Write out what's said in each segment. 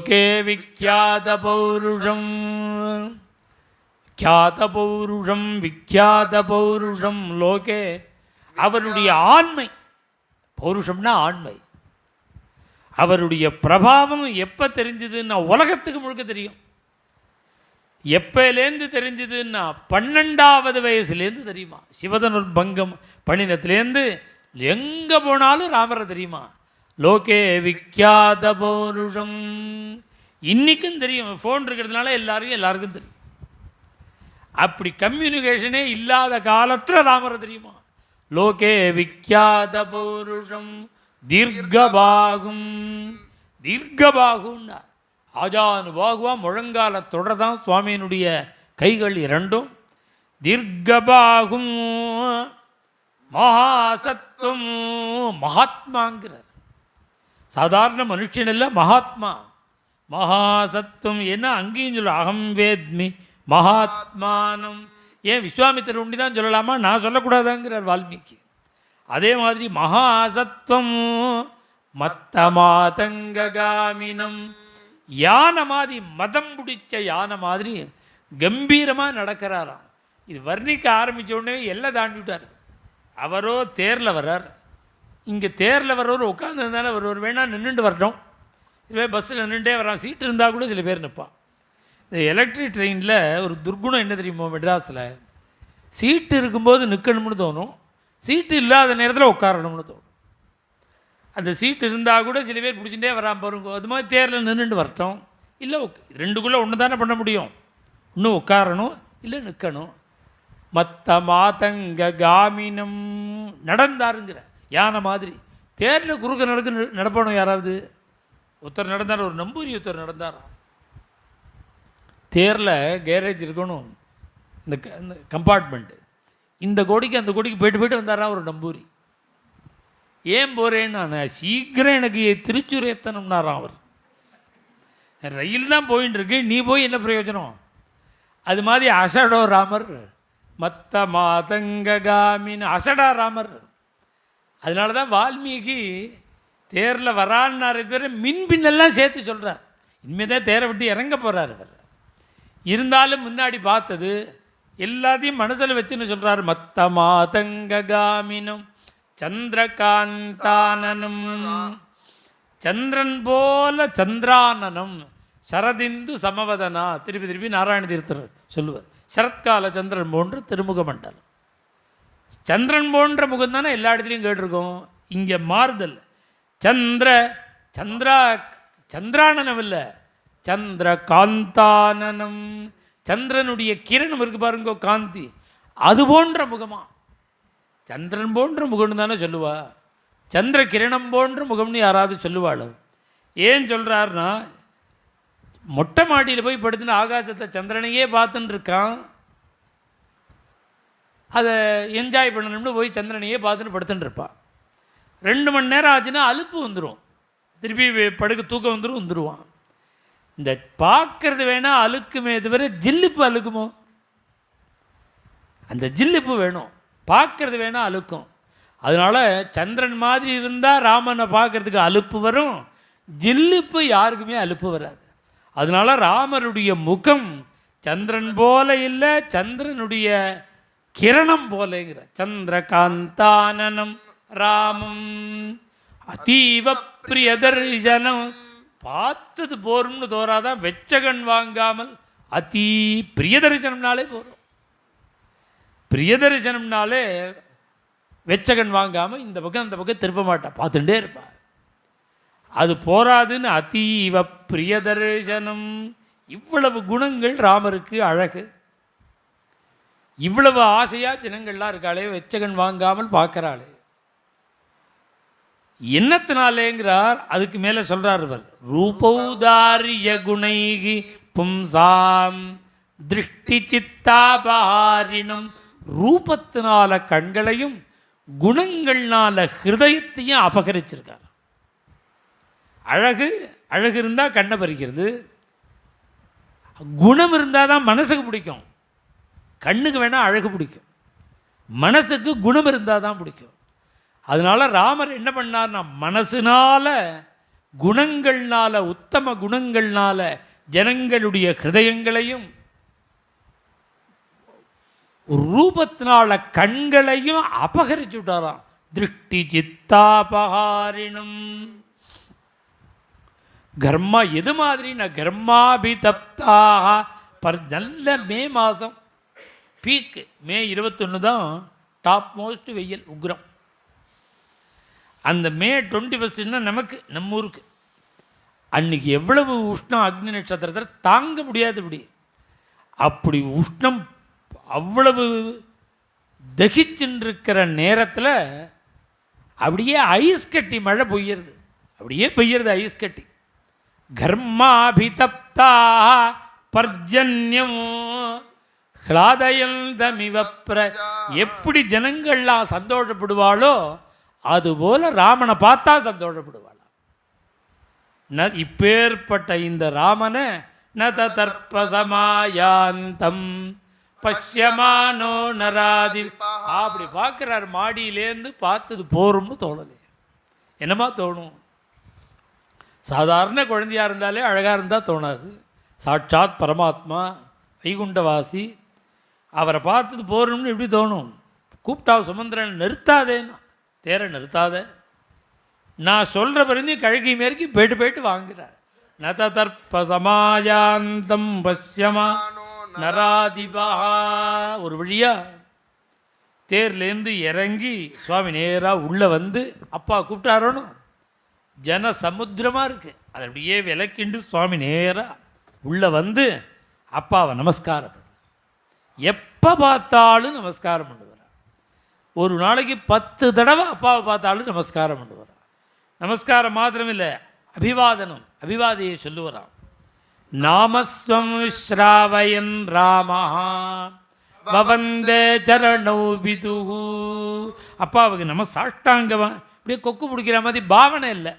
லோகே விக்யாத பௌருஷம் விக்யாத பௌருஷம் விக்யாத பௌருஷம் லோகே அவருடைய ஆண்மை. பௌருஷம்னா ஆண்மை. அவருடைய பிரபாவம் எப்போ தெரிஞ்சதுன்னா உலகத்துக்கு முழுக்க தெரியும். எப்போலேருந்து தெரிஞ்சதுன்னா பன்னெண்டாவது வயசுலேருந்து தெரியுமா? சிவதனுர் பங்கம் பணினத்துலேருந்து எங்கே போனாலும் ராமரை தெரியுமா? லோகே விக்யாத பௌருஷம். இன்றைக்கும் தெரியும் ஃபோன் இருக்கிறதுனால எல்லாருக்கும் எல்லாருக்கும் தெரியும். அப்படி கம்யூனிகேஷனே இல்லாத காலத்தில் ராமர் தெரியுமா? லோகே விக்யாத பௌருஷம். தீர்க்கபாகும். தீர்க்கபாகுன்னா ஆஜானுபாகுவா முழங்கால தொடர்தான் சுவாமியினுடைய கைகள் இரண்டும். தீர்க்கபாகும். மகாசத்துவம். மகாத்மாங்கிறார். சாதாரண மனுஷன் இல்லை மகாத்மா. மகாசத்துவம் என்ன அங்கேயும் சொல்ல அகம் வேத்மி மகாத்மானம். ஏன் விஸ்வாமித்தர் உண்டி தான் சொல்லலாமா? நான் சொல்லக்கூடாதாங்கிறார் வால்மீகி. அதே மாதிரி மகாசத்துவம் மத்த மாதங்ககாமினம் யானை மாதிரி மதம் பிடிச்ச யானை மாதிரி கம்பீரமாக நடக்கிறாராம். இது வர்ணிக்க ஆரம்பித்த உடனே எல்லாம் தாண்டி விட்டார் அவரோ தேரில் வர்றார். இங்கே தேரில் வர்றவர் உட்காந்துருந்தாலும் அவர் வேணால் நின்றுட்டு வரட்டும். இதுவே பஸ்ஸில் நின்றுட்டே வரான். சீட்டு இருந்தால் கூட சில பேர் நிற்பான். இந்த எலக்ட்ரிக் ட்ரெயினில் ஒரு துர்குணம் என்ன தெரியுமோ மெட்ராஸில்? சீட்டு இருக்கும்போது நிற்கணும்னு தோணும். சீட்டு இல்லாத நேரத்தில் உட்காரணும்னு தோணும். அந்த சீட்டு இருந்தால் கூட சில பேர் பிடிச்சிட்டே வரான் பாருங்க. அது மாதிரி தேரில் நின்றுட்டு வரட்டும். இல்லை ரெண்டுக்குள்ளே ஒன்று தானே பண்ண முடியும். இன்னும் உட்காரணும் இல்லை நிற்கணும் மத்த மாதங்க காமினம் நடந்தாருங்கிற. யானை மாதிரி. தேரில் குறுக்க நடக்கு நடப்பணும் யாராவது? ஒருத்தர் நடந்தார்? ஒரு நம்பூரி ஒருத்தர் நடந்தார்? தேரில் கேரேஜ் இருக்கணும். இந்த க- இந்த கம்பார்ட்மெண்ட்டு இந்த கோடிக்கு அந்த கோடிக்கு போயிட்டு போயிட்டு வந்தாரா ஒரு நம்பூரி. ஏன் போகிறேன்னு நான் சீக்கிரம் எனக்கு திருச்சூர் எத்தனம்னாராம் அவர். ரயில் தான் போயின்னு இருக்கு நீ போய் என்ன பிரயோஜனம்? அது மாதிரி அசடோ ராமர். மத்த மாதங்ககாமின்னு அசடா ராமர். அதனால தான் வால்மீகி தேரில் வரான்னாரே தவிர மின் பின்னெல்லாம் சேர்த்து சொல்கிறார் இனிமேல் தான் தேரை விட்டு இறங்க போகிறார் இவர். இருந்தாலும் முன்னாடி பார்த்தது எல்லாத்தையும் மனசில் வச்சுன்னு சொல்கிறார் மத்த மாதங்ககாமினும் சந்திரகாந்தானனம் சந்திரன் போல சந்திரானனம் சரதிந்து சமவதனா திருப்பி திருப்பி நாராயண தீர்த்தர் சொல்லுவார். சரத்கால சந்திரன் போன்று திருமுக மண்டலம். சந்திரன் போன்ற முகம் தானே எல்லா இடத்துலையும் கேட்டிருக்கோம். இங்கே மாறுதல். சந்திர சந்திரா சந்திரானனம் இல்லை சந்திர காந்தானனம் சந்திரனுடைய கிரணம் இருக்கு பாருங்க காந்தி. அது போன்ற முகமா? சந்திரன் போன்ற முகம்னு தானே சொல்லுவா. சந்திர கிரணம் போன்ற முகம்னு யாராவது சொல்லுவாளோ? ஏன் சொல்கிறாருன்னா மொட்டை மாடியில் போய் படுத்துன்னு ஆகாசத்தை சந்திரனையே பார்த்துன்னு இருக்கான். அதை என்ஜாய் பண்ணணும்னு போய் சந்திரனையே பார்த்துன்னு படுத்துன்னு இருப்பான் ரெண்டு மணி நேரம் ஆச்சுன்னா அலுப்பு வந்துடும் திருப்பி படுக்க தூக்கம் வந்துடும் வந்துடுவான் இந்த பார்க்கறது வேணால் அழுக்குமே தவிர ஜில்லுப்பு அழுக்குமோ? அந்த ஜில்லுப்பு வேணும். பார்க்கறது வேணால் அழுக்கும். அதனால சந்திரன் மாதிரி இருந்தால் ராமனை பார்க்கறதுக்கு அலுப்பு வரும். ஜில்லுப்பு யாருக்குமே அலுப்பு வராது. அதனால ராமருடைய முகம் சந்திரன் போல இல்லை சந்திரனுடைய கிரணம் போலங்கிற. சந்திரகாந்தானனம் ராமம் அதீவ பிரியதர்சனம். பார்த்தது போரும்னு தோறாதான் வெச்சகன் வாங்காமல் அதி பிரியதரிசனம்னாலே போகிறோம் பிரியதரிசனம்னாலே வெச்சகன் வாங்காமல் இந்த பக்கம் அந்த பக்கம் திருப்ப மாட்டான் பார்த்துட்டே இருப்பா. அது போராதுன்னு அதீவ பிரியதர்சனம். இவ்வளவு குணங்கள் ராமருக்கு அழகு. இவ்வளவு ஆசையாக ஜனங்கள்லாம் இருக்காளே வெச்சகன் வாங்காமல் பார்க்கறாளே. என்னத்தினாலேங்கிறார் அதுக்கு மேலே சொல்கிறார் இவர். ரூபௌதாரிய குணைகி பும்சாம் திருஷ்டி சித்தாபாரினம் ரூபத்தினால கண்களையும் குணங்கள்னால ஹிருதயத்தையும் அபகரிச்சிருக்கார். அழகு அழகு இருந்தால் கண்ணை பறிக்கிறது. குணம் இருந்தால் தான் மனசுக்கு பிடிக்கும். கண்ணுக்கு வேணால் அழகு பிடிக்கும். மனசுக்கு குணம் இருந்தால் தான் பிடிக்கும். அதனால ராமர் என்ன பண்ணார்னா மனசுனால குணங்கள்னால உத்தம குணங்கள்னால ஜனங்களுடைய ஹிருதயங்களையும் ரூபத்தினால கண்களையும் அபகரிச்சு விட்டாராம். திருஷ்டி சித்தாபகாரிணம் கர்மா எது மாதிரினா கர்மாபிதப்தாக பர் நல்ல மே மாதம் பீக்கு மே இருபத்தொன்று தான் டாப் மோஸ்ட் வெயில் உக்ரம். அந்த மே டுவெண்ட்டி ஃபஸ்ட்டுன்னா நமக்கு? நம்ம ஊருக்கு. அன்னைக்கு எவ்வளவு உஷ்ணம் அக்னி நட்சத்திரத்தில் தாங்க முடியாது இப்படி. அப்படி உஷ்ணம் அவ்வளவு தகிச்சுருக்கிற நேரத்தில் அப்படியே ஐஸ் கட்டி மழை பெய்யறது. அப்படியே பெய்யறது ஐஸ் கட்டி. கர்மாபிதப்தா பர்ஜன்யம். ஹிளாதயந்தமிவப்ர எப்படி ஜனங்கள்லாம் சந்தோஷப்படுவாளோ அதுபோல ராமனை பார்த்தா சந்தோஷப்படுவாளாம். ந இப்பேற்பட்ட இந்த ராமனை ந தர்ப்பசமாயாந்தம் பஷ்யமானோ நராதி. அப்படி பார்க்குறார் மாடியிலேருந்து பார்த்தது போரும்னு தோணலை. என்னமா தோணும்? சாதாரண குழந்தையா இருந்தாலே அழகாக இருந்தால் தோணாது. சாட்சாத் பரமாத்மா வைகுண்டவாசி அவரை பார்த்துட்டு போகணும்னு எப்படி தோணும்? கூப்பிட்டா சுமந்திரன் நிறுத்தாதேன்னா தேரை நிறுத்தாத. நான் சொல்கிற பிறந்து கழுகி மேற்கு போயிட்டு போயிட்டு வாங்குறார். நத தர்ப்ப சமாயாந்தம் பஷ்யமா நராதிபா. ஒரு வழியா தேர்லேருந்து இறங்கி சுவாமி நேராக உள்ளே வந்து அப்பா கூப்பிட்டாரோனும் ஜன சமுத்திரமாக இருக்குது அதை அப்படியே விளக்கிண்டு சுவாமி நேராக உள்ளே வந்து அப்பாவை நமஸ்காரம். எப்போ பார்த்தாலும் நமஸ்காரம் பண்ணுவார். ஒரு நாளைக்கு பத்து தடவை அப்பாவை பார்த்தாலும் நமஸ்காரம் பண்ணுவார். நமஸ்காரம் மாத்திரம் இல்லை அபிவாதனம் அபிவாதையை சொல்லுவாராம். நாமஸ்வம் ஸ்ராவயன் ராமஹா பவந்தே சரணௌ அப்பாவுக்கு நம்ம சாஷ்டாங்கமாக இப்படியே கொக்கு பிடிக்கிற மாதிரி பாவனை இல்லை.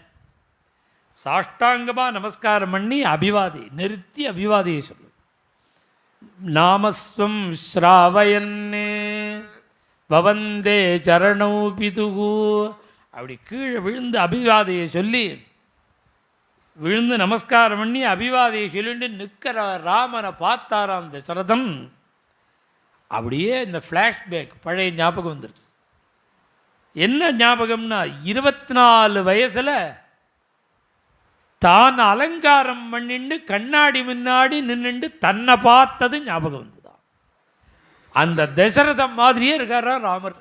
சாஷ்டாங்கமாக நமஸ்காரம் பண்ணி அபிவாதி நிறுத்தி அபிவாதியை சொல்லு நாமஸ்வம் ஸ்ராவயன்னே. பவந்தே சரணௌ பிதுகு. அப்படி கீழே விழுந்து அபிவாதையை சொல்லி விழுந்து நமஸ்காரம் பண்ணி அபிவாதையை சொல்லிட்டு நிற்கிற ராமனை பார்த்தாராம் தசரதம் அப்படியே இந்த ஃப்ளாஷ்பேக் பழைய ஞாபகம் வந்துடுது என்ன ஞாபகம்னா இருபத்தி நாலு வயசில் தான் அலங்காரம் பண்ணிண்டு கண்ணாடி முன்னாடி நின்றுண்டு தன்னை பார்த்தது ஞாபகம் வந்துதான் அந்த தசரதம் மாதிரியே இருக்காரா ராமர்.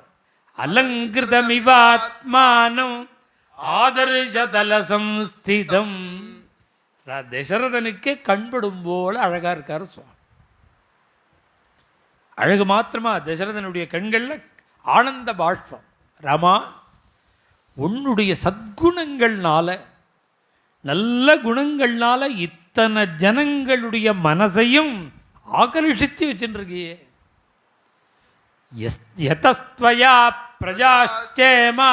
அலங்கிருதமிவாத்மானம் ஆதர்ஷதல சம்ஸ்திதம் ர- தசரதனுக்கே கண்படும் போல அழகா இருக்காரு சுவாமி. அழகு மாத்திரமா தசரதனுடைய கண்களில் ஆனந்த பாஷ்பம். ராமா உன்னுடைய சத்குணங்கள்னால நல்ல குணங்கள்னால இத்தனை ஜனங்களுடைய மனசையும் ஆகர்ஷிச்சு வச்சுருக்கியே யதஸ்துவயா பிரஜாச்சேமா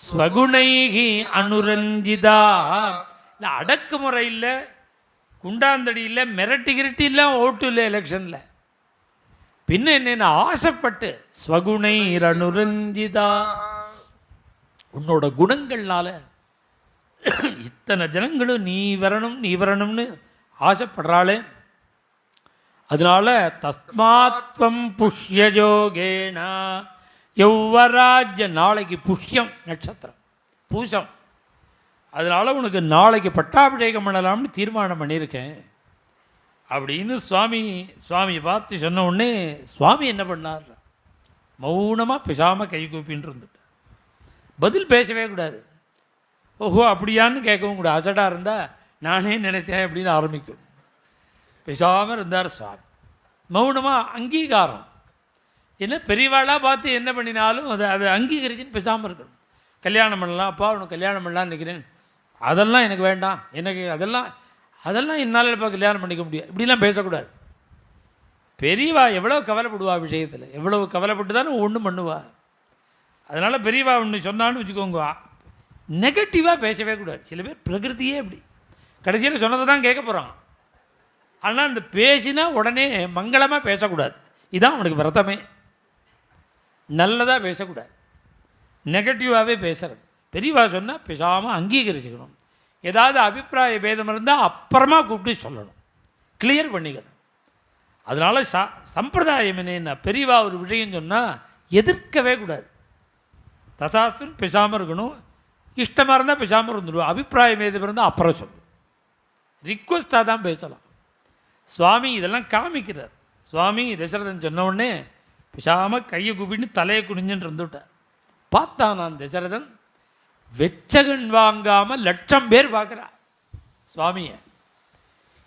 ஸ்வகுணைகி அனுரஞ்சிதா. இல்லை அடக்குமுறை இல்லை குண்டாந்தடி இல்லை மிரட்டி கிரட்டி இல்லை ஓட்டு இல்லை எலெக்ஷனில். பின்ன என்ன ஆசைப்பட்டு ஸ்வகுணை அனுரஞ்சிதா. உன்னோட குணங்கள்னால இத்தனை ஜனங்களும் நீ வரணும் நீ வரணும்னு ஆசைப்படுறாளே. அதனால தஸ்மாத்வம் புஷ்யஜோகேன யௌவராஜ்ய நாளைக்கு புஷ்யம் நட்சத்திரம் பூசம். அதனால உனக்கு நாளைக்கு பட்டாபிஷேகம் பண்ணலாம்னு தீர்மானம் பண்ணியிருக்கேன். அப்படின்னு சுவாமி சுவாமியை பார்த்து சொன்ன உடனே சுவாமி என்ன பண்ணார்? மௌனமாக பேசாமல் கை கூப்பின்னு இருந்துட்டு பதில் பேசவே கூடாது. ஓஹோ அப்படியான்னு கேட்கவும் கூட அசடாக இருந்தால் நானே நினச்சேன் அப்படின்னு ஆரம்பிக்கும். பேசாமல் இருந்தார் சுவாமி. மௌனமாக அங்கீகாரம். என்ன பெரியவாளாக பார்த்து என்ன பண்ணினாலும் அதை அதை அங்கீகரிச்சுன்னு பேசாமல் இருக்கணும். கல்யாணம் பண்ணலாம் அப்பா உனக்கு கல்யாணம் பண்ணலாம்னு நினைக்கிறேன். அதெல்லாம் எனக்கு வேண்டாம். எனக்கு அதெல்லாம் அதெல்லாம் என்னால் இப்போ கல்யாணம் பண்ணிக்க முடியாது. இப்படிலாம் பேசக்கூடாது. பெரியவா எவ்வளோ கவலைப்படுவா விஷயத்தில். எவ்வளோ கவலைப்பட்டு தானே ஒன்றும் பண்ணுவா. அதனால் பெரியவா ஒன்று சொன்னான்னு வச்சுக்கோங்க. நெகட்டிவாக பேசவே கூடாது. சில பேர் பிரகிருதியே அப்படி. கடைசியில் சொன்னதை தான் கேட்க போகிறான் ஆனால் அந்த பேசினா உடனே மங்களமாக பேசக்கூடாது. இதான் அவனுக்கு விரதமே நல்லதாக பேசக்கூடாது. நெகட்டிவாகவே பேசுறது. பெரியவா சொன்னால் பேசாமல் அங்கீகரிச்சுக்கணும். ஏதாவது அபிப்பிராய பேதம் இருந்தால் அப்புறமா கூப்பிட்டு சொல்லணும். கிளியர் பண்ணிக்கணும். அதனால ச சம்பிரதாயம் என்னன்னா பெரியவா ஒரு விஷயம் சொன்னால் எதிர்க்கவே கூடாது. ததாஸ்துன்னு பேசாமல் இருக்கணும். இஷ்டமாக இருந்தால் பேசாமல் இருந்துடுவோம் அபிப்பிராயம் எது இருந்தால் அப்புறம் சொல்லணும் ரிக்வஸ்ட்டாக தான் பேசலாம் சுவாமி இதெல்லாம் காமிக்கிறார் சுவாமி தசரதன் சொன்ன உடனே பேசாமல் கையை கூப்பிட்டு தலையை குனிஞ்சுன்னு இருந்துவிட்டார் பார்த்தான் நான் தசரதன் வெச்சகன் வாங்காமல் லட்சம் பேர் பார்க்குறா சுவாமியை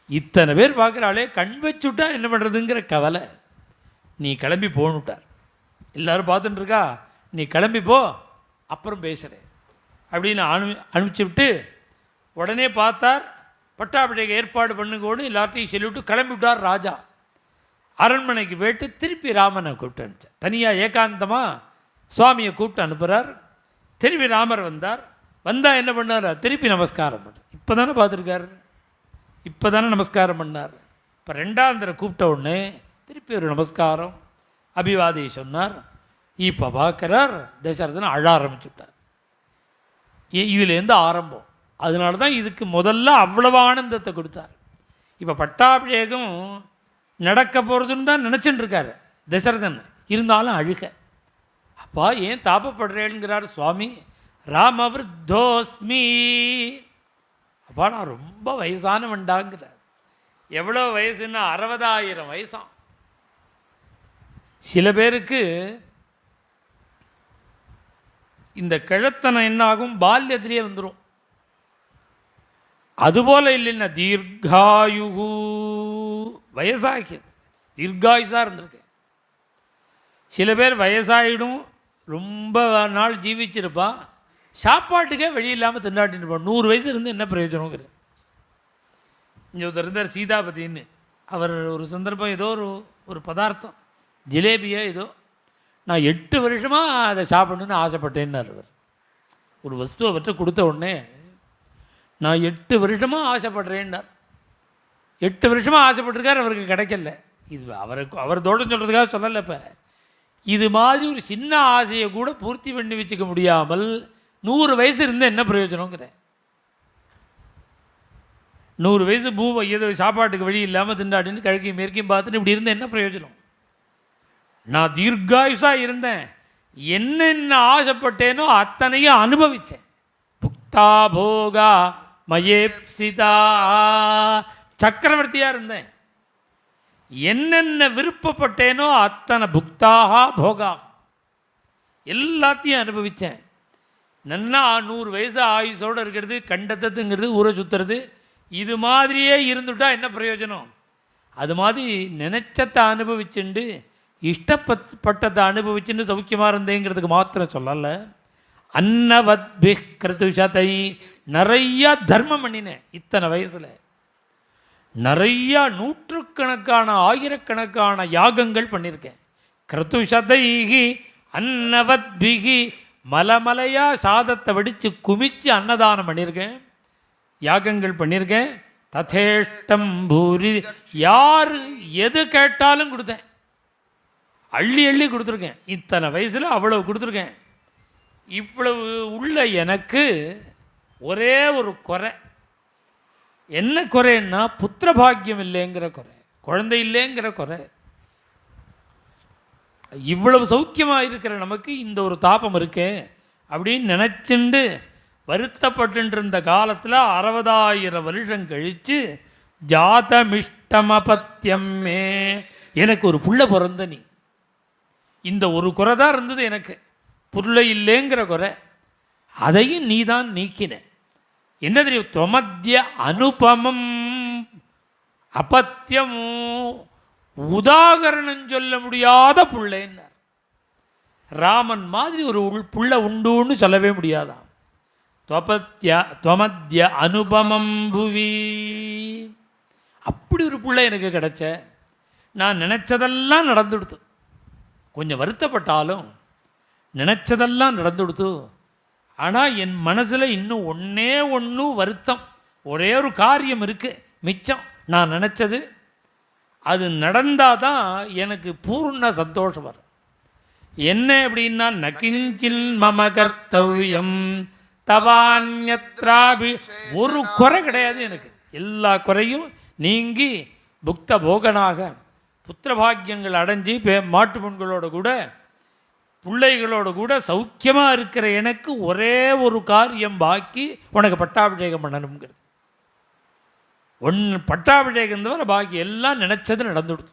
இத்தனை பேர் பார்க்குறாளே கண் வச்சுட்டா என்ன பண்ணுறதுங்கிற கவலை நீ கிளம்பி போகணுட்டார் எல்லாரும் பார்த்துட்டுருக்கா நீ கிளம்பி போ அப்புறம் பேசுகிறேன் அப்படின்னு அனு அனுப்பிச்சு விட்டு உடனே பார்த்தார் பட்டாபிஷேக ஏற்பாடு பண்ணுங்கோடு எல்லாத்தையும் சொல்லிவிட்டு கிளம்பி விட்டார் ராஜா. அரண்மனைக்கு போயிட்டு திருப்பி ராமனை கூப்பிட்டு அனுப்பிச்சார். தனியாக ஏகாந்தமாக சுவாமியை கூப்பிட்டு அனுப்புகிறார் திருப்பி ராமர் வந்தார். வந்தால் என்ன பண்ணார்? திருப்பி நமஸ்காரம் பண்ணார். இப்போ தானே பார்த்துருக்காரு? இப்போ தானே நமஸ்காரம் பண்ணார். இப்போ ரெண்டாந்தரை கூப்பிட்ட உடனே திருப்பி ஒரு நமஸ்காரம். அபிவாதியை சொன்னார். இப்போ பார்க்குறார் தசரதன் அழ ஆரம்பிச்சுட்டார் இதுலேருந்து ஆரம்பம். அதனால தான் இதுக்கு முதல்ல அவ்வளவு ஆனந்தத்தை கொடுத்தார். இப்போ பட்டாபிஷேகம் நடக்க போகிறதுன்னு தான் நினச்சிட்டு இருக்காரு. தசரதன். இருந்தாலும் அழுக. அப்பா ஏன் தாபப்படுறேங்கிறார் சுவாமி? ராமவிருத்தோஸ்மி அப்பா நான் ரொம்ப வயசானவன்டாங்கிறார். எவ்வளோ வயசுன்னா அறுபதாயிரம் வயசாம். சில பேருக்கு இந்த கிழத்தனம் என்ன ஆகும் பால்யத்திலேயே வந்துடும் அதுபோல இல்லைன்னா தீர்காயுகு. வயசாகிறது தீர்காயுசாக இருந்திருக்கேன். சில பேர் வயசாகிடும் ரொம்ப நாள் ஜீவிச்சிருப்பான் சாப்பாட்டுக்கே வழி இல்லாமல் திண்டாட்டிட்டு இருப்பான். நூறு வயசு இருந்து என்ன பிரயோஜனங்கிற இங்கே ஒருத்தர் இருந்தார் சீதாபதின்னு. அவர் ஒரு சந்தர்ப்பம் ஏதோ ஒரு ஒரு பதார்த்தம். ஜிலேபியோ ஏதோ நான் எட்டு வருஷமாக அதை சாப்பிடணுன்னு ஆசைப்பட்டேன்னார் அவர். ஒரு வஸ்துவை அவர்கிட்ட கொடுத்த உடனே நான் எட்டு வருஷமாக ஆசைப்படுறேன்னார். எட்டு வருஷமாக ஆசைப்பட்டிருக்கார் அவருக்கு கிடைக்கல. இது அவருக்கு அவர் தோட்டம் சொல்கிறதுக்காக சொல்லலை இப்போ. இது மாதிரி ஒரு சின்ன ஆசையை கூட பூர்த்தி பண்ணி வச்சுக்க முடியாமல் நூறு வயசு இருந்தால் என்ன பிரயோஜனங்கிறேன் நூறு வயசு பூ ஏதோ சாப்பாட்டுக்கு வழி இல்லாமல் திண்டாடின்னு கிழக்கையும் மேற்கையும் பார்த்துட்டு இப்படி இருந்தால் என்ன பிரயோஜனம்? நான் தீர்காயுஷாக இருந்தேன். என்னென்ன ஆசைப்பட்டேனோ அத்தனையும் அனுபவித்தேன் புக்தா போகா மயேப்சிதா. சக்கரவர்த்தியாக இருந்தேன். என்னென்ன விருப்பப்பட்டேனோ அத்தனை புக்தாகா போகா. எல்லாத்தையும் அனுபவித்தேன் நன்னா நூறு வயசு ஆயுசோடு இருக்கிறது கண்டத்தத்துங்கிறது ஊரை சுற்றுறது இது மாதிரியே இருந்துட்டா என்ன பிரயோஜனம்? அது மாதிரி நினைச்சத்தை அனுபவிச்சுண்டு இஷ்டப்பட்டதை அனுபவிச்சுன்னு சௌக்கியமாக இருந்தேங்கிறதுக்கு மாத்திரம் சொல்லலை. அன்னவத்பி கிருத்துஷதை நிறையா தர்மம் பண்ணினேன் இத்தனை வயசில். நிறையா நூற்றுக்கணக்கான ஆயிரக்கணக்கான யாகங்கள் பண்ணியிருக்கேன் கிருத்துஷதைகி அன்னவத்பிகி மலமலையாக சாதத்தை வடித்து குமிச்சு அன்னதானம் பண்ணியிருக்கேன் யாகங்கள் பண்ணியிருக்கேன் ததேஷ்டம் பூரி யார் எது கேட்டாலும் கொடுத்தேன். அள்ளி அள்ளி கொடுத்துருக்கேன். இத்தனை வயசில் அவ்வளவு கொடுத்துருக்கேன். இவ்வளவு உள்ள எனக்கு ஒரே ஒரு குறை. என்ன குறைன்னா புத்திர பாக்கியம் இல்லைங்கிற குறை குழந்தை இல்லைங்கிற குறை. இவ்வளவு சௌக்கியமாக இருக்கிற நமக்கு இந்த ஒரு தாபம் இருக்கே அப்படின்னு நினச்சிண்டு வருத்தப்பட்டு இருந்த காலத்தில் அறுபதாயிரம் வருஷம் கழித்து ஜாதமிஷ்டமபத்தியம் எனக்கு ஒரு புள்ள பிறந்த நீ. இந்த ஒரு குறை தான் இருந்தது எனக்கு. பொருளை இல்லைங்கிற குறை. அதையும் நீ தான் நீக்கின. என்ன தெரியும்? தொமத்திய அனுபமம் அபத்தியமும் உதாகரணம் சொல்ல முடியாத பிள்ளைன்னார். ராமன் மாதிரி ஒரு உள் புள்ள உண்டுன்னு சொல்லவே முடியாதாம். துவபத்ய துவமத்திய அனுபமம் புவி. அப்படி ஒரு புள்ள எனக்கு கிடைச்ச. நான் நினச்சதெல்லாம் நடந்துடுத்து. கொஞ்சம் வருத்தப்பட்டாலும் நினச்சதெல்லாம் நடந்து கொடுத்து ஆனால் என் மனசில் இன்னும் ஒன்றே ஒன்று வருத்தம். ஒரே ஒரு காரியம் இருக்குது மிச்சம். நான் நினச்சது அது நடந்தால் தான் எனக்கு பூர்ண சந்தோஷம் வரும். என்ன அப்படின்னா நகிஞ்சில் மம கர்த்தவியம். தவான்யத்ராபி. ஒரு குறை கிடையாது எனக்கு. எல்லா குறையும் நீங்கி புக்த போகனாக புத்திரபாகியங்கள் அடைஞ்சு பே மாட்டு பெண்களோட கூட பிள்ளைகளோட கூட சௌக்கியமாக இருக்கிற எனக்கு ஒரே ஒரு காரியம் பாக்கி உனக்கு பட்டாபிஷேகம் பண்ணணுங்கிறது ஒன்று பட்டாபிஷேகம் தவிர பாக்கி எல்லாம் நினச்சது நடந்துடுது.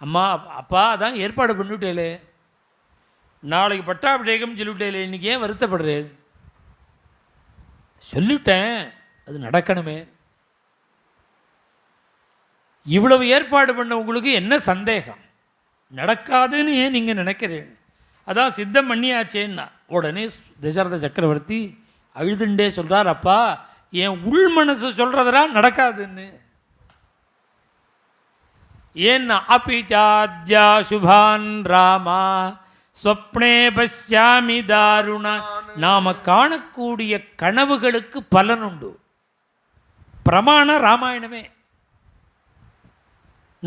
அம்மா அப்பா அதான் ஏற்பாடு பண்ணிவிட்டேலே நாளைக்கு பட்டாபிஷேகம் சொல்லிவிட்டேலே இன்றைக்கி ஏன் வருத்தப்படுறேன் சொல்லிட்டேன் அது நடக்கணுமே. இவ்வளவு ஏற்பாடு பண்ண உங்களுக்கு என்ன சந்தேகம்? நடக்காதுன்னு ஏன் நீங்கள் நினைக்கிறீங்க? அதான் சித்தம் பண்ணியாச்சேன்னா உடனே தசரத சக்கரவர்த்தி அழுதுண்டே சொல்கிறார் அப்பா என் உள் மனசு சொல்கிறதெல்லாம் நடக்காதுன்னு. ஏன்னா அபிச்சாத்யா சாத்யா சுபான் ராமா ஸ்வப்னே பஷ்யாமி தாருண. நாம காணக்கூடிய கனவுகளுக்கு பலனுண்டு பிரமாண ராமாயணமே.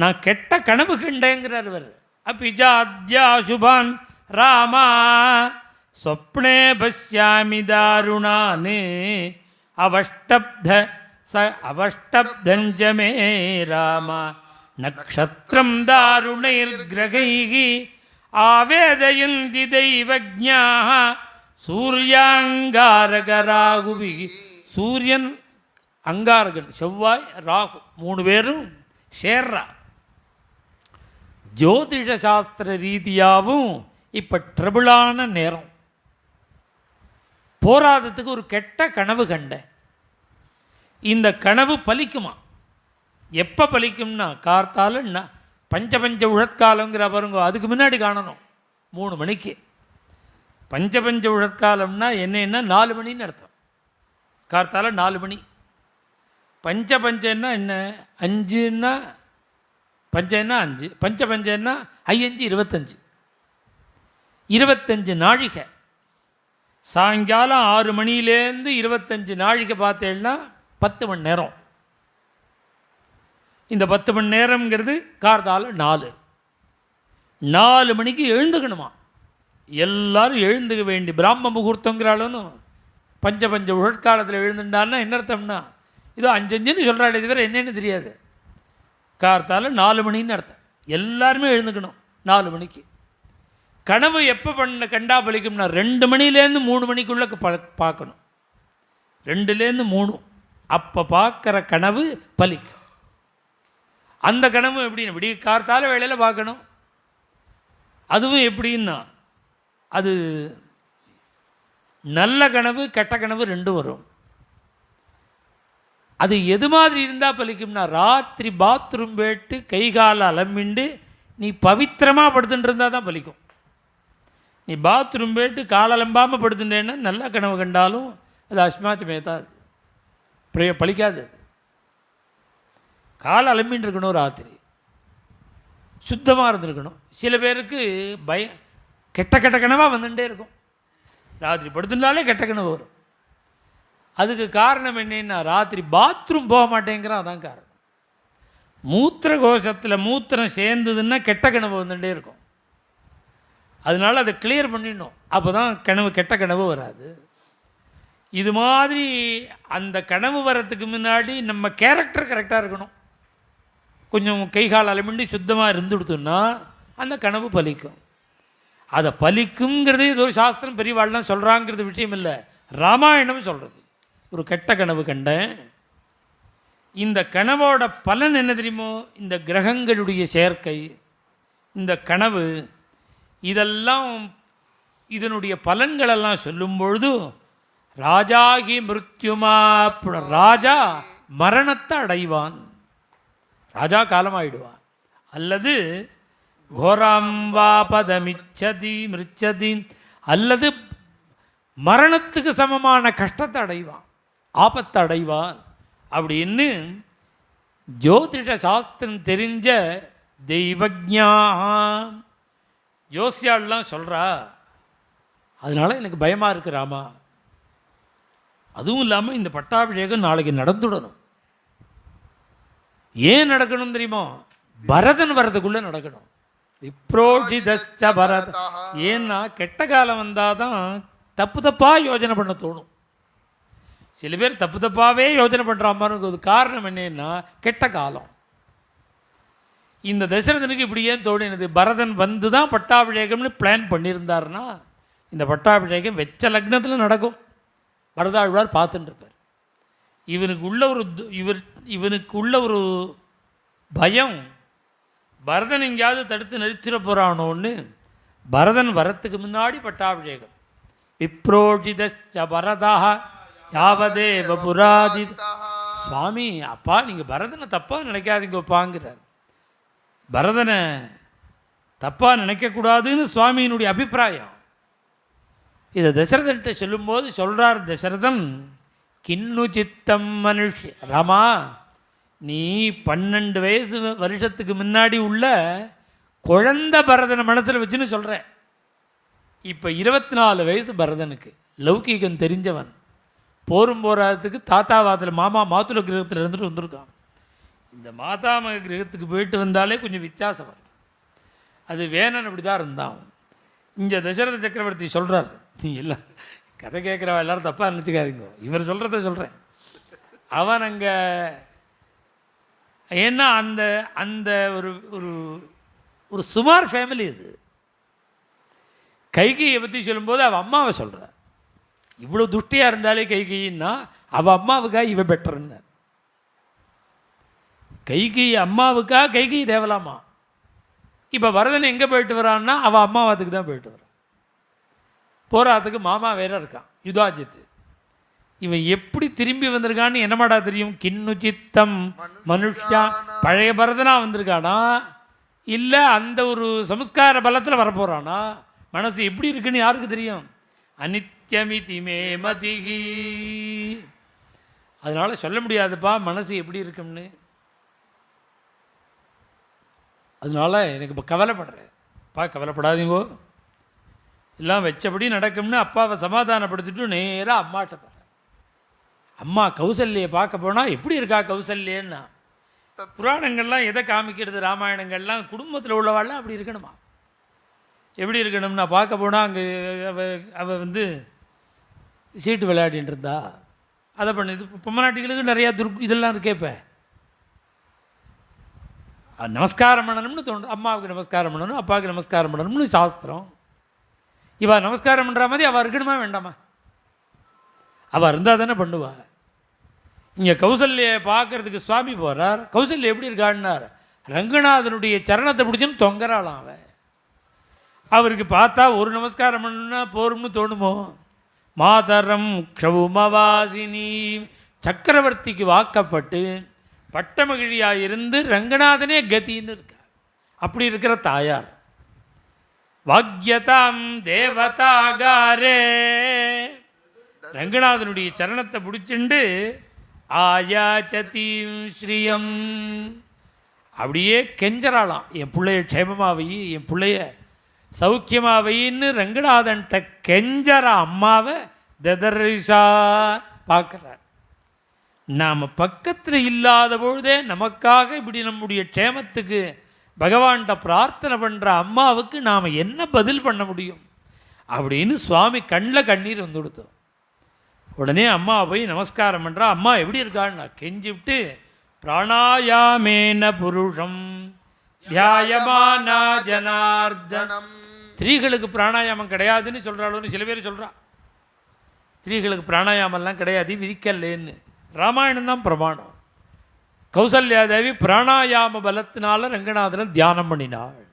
நான் கெட்ட கனவு கண்டேங்கிறார் அவர் அபிஜாத்யா சுபான் ராமா ஸ்வப்னே பஷ்யாமி தாருணானு அவஷ்டப்த ச அவஷ்டப்தஞ்சமே ராமா. நக்ஷத்திரம் தாருணைர் கிரகைகி ஆவேதயந்தி தெய்வஜ்ஞாः சூர்யாங்காரகராகுபி. சூரியன் அங்காரகன் செவ்வாய் ராகு மூணு பேரும் சேர்றா. ஜோதிஷ சாஸ்திர ரீதியாகவும் இப்போ ட்ரபிளான நேரம். போராதத்துக்கு ஒரு கெட்ட கனவு கண்டேன். இந்த கனவு பலிக்குமா? எப்போ பலிக்கும்னா கார்த்தால பஞ்ச பஞ்ச உழற்காலங்கிற பாருங்க அதுக்கு முன்னாடி காணணும். மூணு மணிக்கு. பஞ்ச பஞ்ச உழற்காலம்னா என்னென்னா நாலு மணின்னு அர்த்தம். கார்த்தால நாலு மணி. பஞ்ச பஞ்சன்னா என்ன? அஞ்சுன்னா பஞ்சன்னா அஞ்சு பஞ்ச பஞ்சன்னா ஐயஞ்சு இருபத்தஞ்சு. இருபத்தஞ்சு நாழிகை. சாயங்காலம் ஆறு மணிலேருந்து இருபத்தஞ்சு நாழிகை பார்த்தேன்னா பத்து மணி நேரம். இந்த பத்து மணி நேரம்ங்கிறது கார்தால நாலு. நாலு மணிக்கு எழுந்துக்கணுமா? எல்லாரும் எழுந்துக்க வேண்டி பிராம முகூர்த்தங்கிறாலும் பஞ்ச பஞ்ச உழற்காலத்தில் எழுந்துட்டான்னா என்ன அர்த்தம்னா இதோ அஞ்சஞ்சுன்னு சொல்கிறாள் இது வேறு என்னென்னு தெரியாது. கார்த்தால நாலு மணின்னு அர்த்தம். எல்லாருமே எழுந்துக்கணும் நாலு மணிக்கு. கனவு எப்போ பண்ண கண்டா பலிக்கும்னா ரெண்டு மணிலேருந்து மூணு மணிக்குள்ளே ப பார்க்கணும். ரெண்டுலேருந்து மூணு. அப்போ பார்க்குற கனவு பலிக்கும். அந்த கனவு எப்படின்னு விடிய கார்த்தால வேலையில் பார்க்கணும். அதுவும் எப்படின்னா அது நல்ல கனவு கெட்ட கனவு ரெண்டும் வரும். அது எது மாதிரி இருந்தால் பலிக்கும்னா ராத்திரி பாத்ரூம் போயிட்டு கை காலை அலம்பிண்டு நீ பவித்திரமாக படுத்துட்டு இருந்தால் தான் பலிக்கும். நீ பாத்ரூம் போயிட்டு கால் அலம்பாமல் படுத்துட்டேன்னா நல்ல கனவு கண்டாலும் அது அஸ்மாச்சமே தான் பிரிய பலிக்காது அது. காலை அலம்பின்னு இருக்கணும் ராத்திரி. சுத்தமாக இருந்திருக்கணும். சில பேருக்கு பயம் கெட்ட கெட்ட கனவாக வந்துட்டே இருக்கும். ராத்திரி படுத்துனாலே கெட்ட கனவு வரும். அதுக்கு காரணம் என்னென்னா ராத்திரி பாத்ரூம் போக மாட்டேங்கிறான் அதான் காரணம். மூத்திர கோஷத்தில் மூத்திரம் சேர்ந்ததுன்னா கெட்ட கனவு வந்துட்டே இருக்கும். அதனால அதை கிளியர் பண்ணிடணும். அப்போ தான் கனவு கெட்ட கனவு வராது. இது மாதிரி அந்த கனவு வரத்துக்கு முன்னாடி நம்ம கேரக்டர் கரெக்டாக இருக்கணும். கொஞ்சம் கை கால் அலமிண்டி சுத்தமாக இருந்துடுத்தோம்னா அந்த கனவு பலிக்கும். அதை பலிக்குங்கிறது ஏதோ சாஸ்திரம் பெரியவாள்லாம் சொல்கிறாங்கிறது விஷயம் இல்லை. ராமாயணம் சொல்கிறது ஒரு கெட்ட கனவு கண்டேன். இந்த கனவோட பலன் என்ன தெரியுமோ? இந்த கிரகங்களுடைய சேர்க்கை. இந்த கனவு இதெல்லாம் இதனுடைய பலன்களெல்லாம் சொல்லும் பொழுது ராஜாகி மிருத்யுமா ராஜா மரணத்தை அடைவான். ராஜா காலமாயிடுவான். அல்லது கோராம் பதமிச்சதி மிருச்சதி அல்லது மரணத்துக்கு சமமான கஷ்டத்தை அடைவான். ஆபத்தை அடைவான் அப்படின்னு ஜோதிஷ சாஸ்திரம் தெரிஞ்ச தெய்வஜா ஜோசியாள்லாம் சொல்கிறா அதனால எனக்கு பயமாக இருக்கு ராமா. அதுவும் இல்லாமல் இந்த பட்டாபிஷேகம் நாளைக்கு நடந்துடணும். ஏன் நடக்கணும் தெரியுமா? பரதன் வரதுக்குள்ளே நடக்கணும். விப்ரோஷிதச்ச பரத ஏன்னா கெட்ட காலம் வந்தால் தான் தப்பு தப்பாக யோஜனை பண்ண தோணும். சில பேர் தப்பு தப்பாகவே யோஜனை பண்ணுற மாதிரி காரணம் என்னன்னா கெட்ட காலம். இந்த தசரதனுக்கு இப்படி ஏன் தோணினது பரதன் வந்து தான் பட்டாபிஷேகம்னு பிளான் பண்ணியிருந்தாருன்னா இந்த பட்டாபிஷேகம் வெச்ச லக்னத்தில் நடக்கும். பரதாழ்வார் பார்த்துட்டுருப்பார் இவனுக்கு உள்ள ஒரு இவர் இவனுக்கு உள்ள ஒரு பயம் பரதன் எங்கேயாவது தடுத்து நிறுத்திட போகிறானோன்னு பரதன் வரத்துக்கு முன்னாடி பட்டாபிஷேகம். விப்ரோஜித பரதா யாவதேவ புராதி சுவாமி அப்பா நீங்கள் பரதனை தப்பாக நினைக்காதீங்கப்பாங்கிறார் பரதனை தப்பாக நினைக்கக்கூடாதுன்னு சுவாமியினுடைய அபிப்பிராயம். இதை தசரதன்ட்ட சொல்லும்போது சொல்கிறார் தசரதன் கிண்ணு சித்தம் மனுஷ ராமா நீ பன்னெண்டு வயசு வருஷத்துக்கு முன்னாடி உள்ள குழந்த பரதனை மனசில் வச்சுன்னு சொல்கிற இப்போ இருபத்தி நாலு வயசு பரதனுக்கு லௌகீகம் தெரிஞ்சவன். போரும் போராதத்துக்கு தாத்தாவாதத்தில் மாமா மாத்துள கிரகத்தில் இருந்துட்டு வந்திருக்கான் இந்த மாதாமக கிரகத்துக்கு போயிட்டு வந்தாலே கொஞ்சம் வித்தியாசம் வரும். அது வேணன் அப்படி தான் இருந்தான். இங்கே தசரத சக்கரவர்த்தி சொல்கிறார் நீ எல்லாம் கதை கேட்குறவ எல்லாரும் தப்பாக நினச்சிக்காதீங்க. இவர் சொல்கிறத சொல்கிறேன் அவன் அங்கே ஏன்னா அந்த அந்த ஒரு ஒரு ஒரு சுமார் ஃபேமிலி இது கைகையை பற்றி சொல்லும்போது அவள் அம்மாவை சொல்கிறார் இவ்வளோ துஷ்டியாக இருந்தாலே கைகைன்னா அவள் அம்மாவுக்கா இவ பெட்டர்ன்னு கைகை அம்மாவுக்கா கைகை தேவலாமா? இப்போ வரதன் எங்கே போயிட்டு வரான்னா அவள் அம்மாவாத்துக்கு தான் போயிட்டு வரான். போராத்துக்கு மாமா வேற இருக்கான் யுதாஜித். இவன் எப்படி திரும்பி வந்திருக்கான்னு என்னமாடா தெரியும்? கிண்ணு சித்தம் மனுஷா பழைய பரதனா வந்திருக்கானா? இல்லை அந்த ஒரு சம்ஸ்கார பலத்தில் வரப்போகிறானா மனசு எப்படி இருக்குன்னு யாருக்கு தெரியும்? அனித் நித்தியமிதி மே மதிகி. அதனால் சொல்ல முடியாதுப்பா மனசு எப்படி இருக்கும்னு. அதனால எனக்கு இப்போ கவலைப்படுறேன் அப்பா கவலைப்படாதீங்கோ. எல்லாம் வச்சபடி நடக்கும்னு அப்பாவை சமாதானப்படுத்திட்டு நேராக அம்மாட்ட போகிறேன் அம்மா கௌசல்யை பார்க்க போனால் எப்படி இருக்கா கௌசல்யன்னா புராணங்கள்லாம் எதை காமிக்கிறது ராமாயணங்கள்லாம் குடும்பத்தில் உள்ளவாள்லாம் அப்படி இருக்கணுமா? எப்படி இருக்கணும்னா பார்க்க போனால் அங்கே அவ அவ வந்து சீட்டு விளையாடிட்டு இருந்தா அதை பண்ணுது பொம்மநாட்டிகளுக்கு நிறையா துர்க் இதெல்லாம் இருக்கே இப்போ. நமஸ்காரம் பண்ணணும்னு தோணும் அம்மாவுக்கு நமஸ்காரம் பண்ணணும் அப்பாவுக்கு நமஸ்காரம் பண்ணணும்னு சாஸ்திரம். இவள் நமஸ்காரம் பண்ணுற மாதிரி அவள் இருக்கணுமா வேண்டாமா? அவள் இருந்தால் தானே பண்ணுவா. இங்கே கௌசல்யை பார்க்கறதுக்கு சுவாமி போகிறார் கௌசல்யா எப்படி இருக்கான்னார்? ரங்கநாதனுடைய சரணத்தை பிடிச்சுன்னு தொங்குறாளாம் அவன். அவருக்கு பார்த்தா ஒரு நமஸ்காரம் பண்ணுன்னா போரும்னு தோணுமோ? மாதரம் க்ஷவுமவாசினி சக்கரவர்த்திக்கு வாக்கப்பட்டு பட்டமகிழியாக இருந்து ரங்கநாதனே கதின்னு இருக்கார். அப்படி இருக்கிற தாயார். வாக்யதாம் தேவதாகாரே. ரங்கநாதனுடைய சரணத்தை பிடிச்சிண்டு ஆயாச்சதீம் ஸ்ரீயம். அப்படியே கெஞ்சராளாம் என் பிள்ளைய க்ஷேமமாவை என் பிள்ளைய சௌக்கியமாவைன்னு ரங்கநாதன்ட்ட கெஞ்சற அம்மாவை ததர்ஷா பார்க்குறார் நாம் பக்கத்தில் இல்லாத பொழுதே நமக்காக இப்படி நம்முடைய க்ஷேமத்துக்கு பகவான்கிட்ட பிரார்த்தனை பண்ணுற அம்மாவுக்கு நாம் என்ன பதில் பண்ண முடியும்? அப்படின்னு சுவாமி கண்ணில் கண்ணீர் வந்து கொடுத்தோம். உடனே அம்மா போய் நமஸ்காரம் பண்ணுறா அம்மா எப்படி இருக்கான்னு நான் விட்டு பிராணாயாமேன புருஷம். தியாயமானா ஜனார்தனம் ஸ்திரீகளுக்கு பிராணாயாமம் கிடையாதுன்னு சொல்கிறாளோன்னு சில பேர் சொல்கிறா ஸ்திரீகளுக்கு பிராணாயாமம்லாம் கிடையாது விதிக்கல்லேன்னு ராமாயணம் தான் பிரமாணம் கௌசல்யாதேவி பிராணாயாம பலத்தினால ரங்கநாதனை தியானம் பண்ணினாள்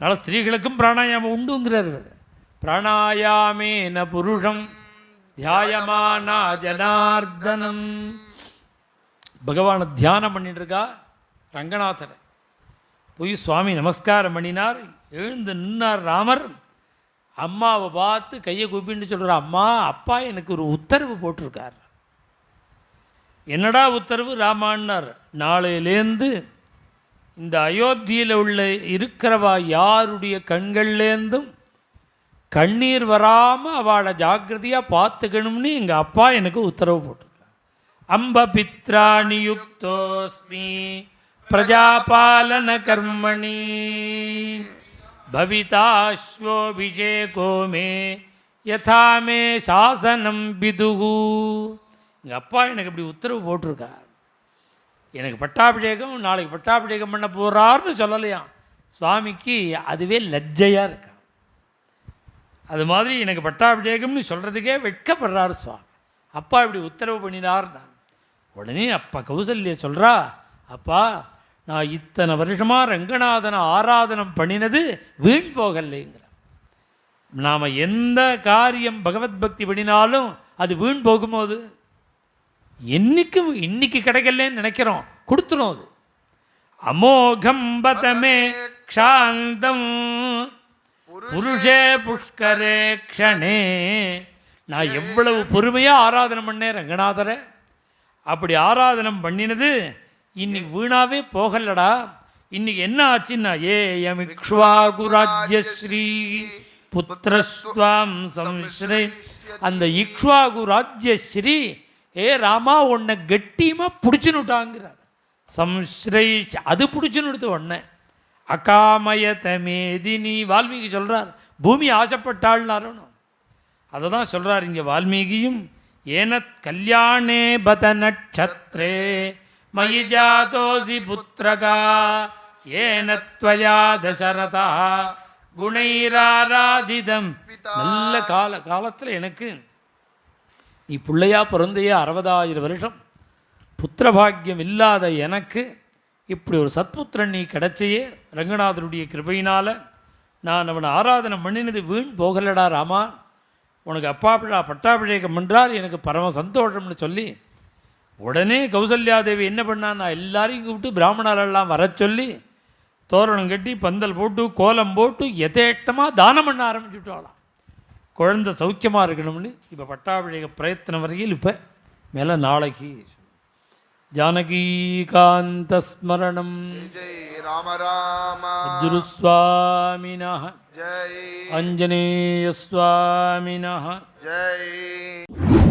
அதனால் ஸ்திரீகளுக்கும் பிராணாயாமம் உண்டுங்கிறார் பிராணாயாமேன புருஷம் தியாயமானா ஜனார்தனம் பகவானை தியானம் பண்ணிட்டு இருக்கா ரங்கநாதனை போய் சுவாமி நமஸ்காரம் பண்ணினார். எழுந்து நின்னார் ராமர். அம்மாவை பார்த்து கையை கூப்பின்னு சொல்கிறார் அம்மா அப்பா எனக்கு ஒரு உத்தரவு போட்டிருக்கார். என்னடா உத்தரவு? ராமான்னார். நாளையிலேருந்து இந்த அயோத்தியில் உள்ள இருக்கிறவா யாருடைய கண்கள்லேருந்தும் கண்ணீர் வராமல் அவளை ஜாக்கிரதையாக பார்த்துக்கணும்னு எங்கள் அப்பா எனக்கு உத்தரவு போட்டிருக்கார். அம்ப பித்ராணி யுக்தோஸ்மி பிரஜாபாலன கர்மணி பவிதாஸ்வோபிஷேகோ மே யதாமே சாசனம் பிதுகு எங்கள் அப்பா எனக்கு இப்படி உத்தரவு போட்டிருக்கார். எனக்கு பட்டாபிஷேகம் நாளைக்கு பட்டாபிஷேகம் பண்ண போகிறார்னு சொல்லலையாம் சுவாமிக்கு அதுவே லஜ்ஜையாக இருக்கா? அது மாதிரி எனக்கு பட்டாபிஷேகம்னு சொல்கிறதுக்கே வெட்கப்படுறாரு சுவாமி. அப்பா இப்படி உத்தரவு பண்ணினார் நான் உடனே அப்பா கௌசல்ய சொல்கிறா அப்பா நான் இத்தனை வருஷமாக ரங்கநாதனை ஆராதனம் பண்ணினது வீண் போகலைங்கிற. நாம் எந்த காரியம் பகவத் பக்தி பண்ணினாலும் அது வீண் போகும்போது? என்னைக்கும் இன்னைக்கு கிடைக்கலன்னு நினைக்கிறோம். கொடுத்துரும் அது. அமோகம் பதமே க்ஷாந்தம். புருஷே புஷ்கரே க்ஷணே. நான் எவ்வளவு பொறுமையாக ஆராதனை பண்ணேன் ரங்கநாதரை. அப்படி ஆராதனம் பண்ணினது இன்னைக்கு வீணாவே போகலடா. இன்னைக்கு என்ன ஆச்சுன்னா ஏ யமிக்ஷ்வாகுராஜ்யஸ்ரீ புத்திரஸ்வாம் சம்ஸ்ரே. அந்த இக்ஷ்வாகு ராஜ்யஸ்ரீ ஏ ராமா உன்னை கெட்டியமாக பிடிச்சுனுட்டாங்கிறார். சம்ஸ்ரை அது பிடிச்சுன்னு உடனே அகாமயத மேதினி வால்மீகி சொல்கிறார் பூமி ஆசைப்பட்டாள்னாரணும் அதை தான் சொல்கிறார் இங்கே வால்மீகியும் ஏனத் கல்யாணே பத நட்சத்திரே. மயி ஜாதோசி புத்திரகா ஏனத்வயா தசரதா குணைராராதிதம் நல்ல கால காலத்தில் எனக்கு நீ பிள்ளையா பிறந்தையே அறுபதாயிரம் வருஷம் புத்திரபாக்கியம் இல்லாத எனக்கு இப்படி ஒரு சத்புத்திரன் நீ கிடைச்சையே ரங்கநாதருடைய கிருபையினால் நான் அவனை ஆராதனை பண்ணினது வீண் போகலடா ராமா. உனக்கு அப்பா பிள்ளா பட்டாபிஷேகம் பண்ணுறார் எனக்கு பரம சந்தோஷம்னு சொல்லி உடனே கௌசல்யாதேவி என்ன பண்ணான்னா எல்லாரையும் கூப்பிட்டு பிராமணரெல்லாம் வர சொல்லி தோரணம் கட்டி பந்தல் போட்டு கோலம் போட்டு எதேட்டமாக தானம் பண்ண ஆரம்பிச்சுட்டாலாம் குழந்த சௌக்கியமாக இருக்கணும்னு இப்போ பட்டாபிஷேக பிரயத்தனம் வரையில் இப்போ மேலே நாளைக்கு. ஜானகீகாந்தஸ்மரணம் சத்குருஸ்வாமினா அஞ்சனேயஸ்வாமினா ஜெய்.